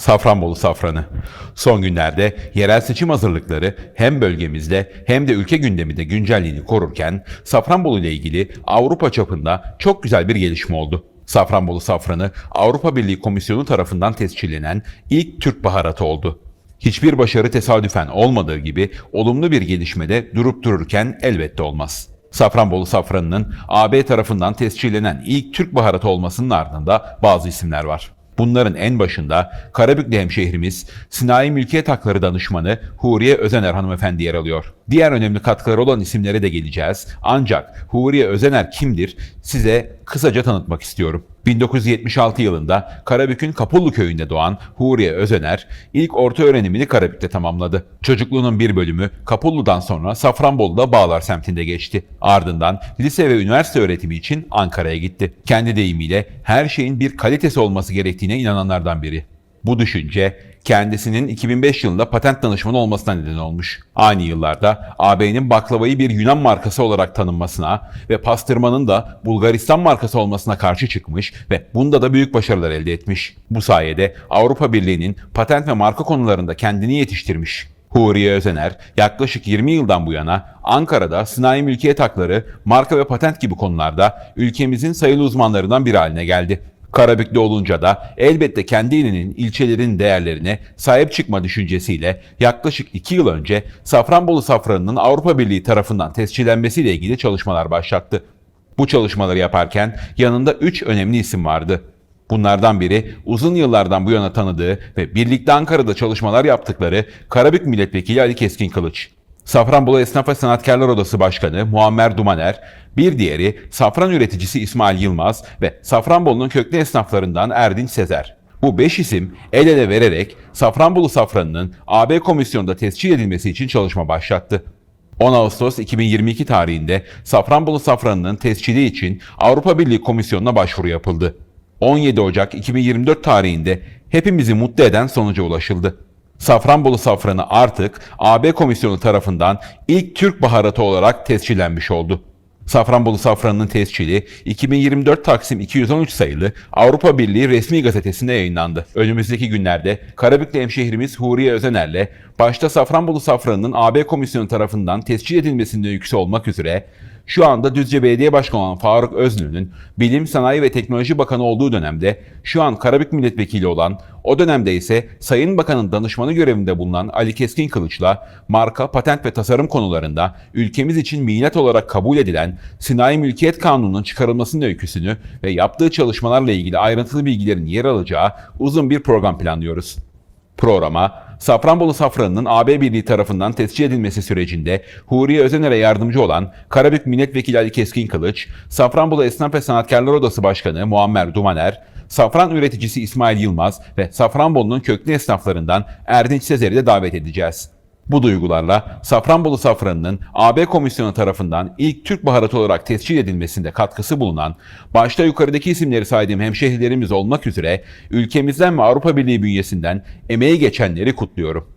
Safranbolu safranı. Son günlerde yerel seçim hazırlıkları hem bölgemizde hem de ülke gündeminde güncelliğini korurken Safranbolu ile ilgili Avrupa çapında çok güzel bir gelişme oldu. Safranbolu safranı Avrupa Birliği Komisyonu tarafından tescillenen ilk Türk baharatı oldu. Hiçbir başarı tesadüfen olmadığı gibi olumlu bir gelişmede durup dururken elbette olmaz. Safranbolu safranının AB tarafından tescillenen ilk Türk baharatı olmasının ardında bazı isimler var. Bunların en başında Karabüklü hemşehrimiz Sinayi Mülkiyet Hakları Danışmanı Huriye Özener hanımefendi yer alıyor. Diğer önemli katkıları olan isimlere de geleceğiz. Ancak Huriye Özener kimdir size kısaca tanıtmak istiyorum. 1976 yılında Karabük'ün Kapullu köyünde doğan Huriye Özener ilk orta öğrenimini Karabük'te tamamladı. Çocukluğunun bir bölümü Kapullu'dan sonra Safranbolu'da Bağlar semtinde geçti. Ardından lise ve üniversite öğretimi için Ankara'ya gitti. Kendi deyimiyle her şeyin bir kalitesi olması gerektiğine inananlardan biri. Bu düşünce kendisinin 2005 yılında patent danışmanı olmasına neden olmuş. Aynı yıllarda AB'nin baklavayı bir Yunan markası olarak tanınmasına ve pastırmanın da Bulgaristan markası olmasına karşı çıkmış ve bunda da büyük başarılar elde etmiş. Bu sayede Avrupa Birliği'nin patent ve marka konularında kendini yetiştirmiş. Huriye Özener yaklaşık 20 yıldan bu yana Ankara'da sanayi mülkiyet hakları, marka ve patent gibi konularda ülkemizin sayılı uzmanlarından biri haline geldi. Karabüklü olunca da elbette kendi ilinin, ilçelerin değerlerine sahip çıkma düşüncesiyle yaklaşık 2 yıl önce Safranbolu safranının Avrupa Birliği tarafından tescillenmesiyle ilgili çalışmalar başlattı. Bu çalışmaları yaparken yanında 3 önemli isim vardı. Bunlardan biri uzun yıllardan bu yana tanıdığı ve birlikte Ankara'da çalışmalar yaptıkları Karabük Milletvekili Ali Keskin Kılıç. Safranbolu Esnaf ve Sanatkarlar Odası Başkanı Muammer Dumaner, bir diğeri safran üreticisi İsmail Yılmaz ve Safranbolu'nun köklü esnaflarından Erdinç Sezer. Bu beş isim el ele vererek Safranbolu safranının AB komisyonunda tescil edilmesi için çalışma başlattı. 10 Ağustos 2022 tarihinde Safranbolu safranının tescili için Avrupa Birliği Komisyonu'na başvuru yapıldı. 17 Ocak 2024 tarihinde hepimizi mutlu eden sonuca ulaşıldı. Safranbolu safranı artık AB Komisyonu tarafından ilk Türk baharatı olarak tescillenmiş oldu. Safranbolu safranının tescili 2024 Taksim 213 sayılı Avrupa Birliği resmi gazetesinde yayınlandı. Önümüzdeki günlerde Karabüklü hemşehrimiz Huriye Özener'le başta Safranbolu safranının AB Komisyonu tarafından tescil edilmesinde yüksü olmak üzere şu anda Düzce Belediye Başkanı olan Faruk Öznül'ün Bilim, Sanayi ve Teknoloji Bakanı olduğu dönemde şu an Karabük Milletvekili olan, o dönemde ise Sayın Bakan'ın danışmanı görevinde bulunan Ali Keskin Kılıç'la marka, patent ve tasarım konularında ülkemiz için milat olarak kabul edilen Sinayi Mülkiyet Kanunu'nun çıkarılmasının öyküsünü ve yaptığı çalışmalarla ilgili ayrıntılı bilgilerin yer alacağı uzun bir program planlıyoruz. Programa Safranbolu safranının AB Birliği tarafından tescil edilmesi sürecinde Huriye Özener'e yardımcı olan Karabük Milletvekili Ali Keskin Kılıç, Safranbolu Esnaf ve Sanatkarlar Odası Başkanı Muammer Dumaner, safran üreticisi İsmail Yılmaz ve Safranbolu'nun köklü esnaflarından Erdinç Sezer'i de davet edeceğiz. Bu duygularla Safranbolu safranının AB Komisyonu tarafından ilk Türk baharatı olarak tescil edilmesinde katkısı bulunan, başta yukarıdaki isimleri saydığım hemşehrilerimiz olmak üzere ülkemizden ve Avrupa Birliği bünyesinden emeği geçenleri kutluyorum.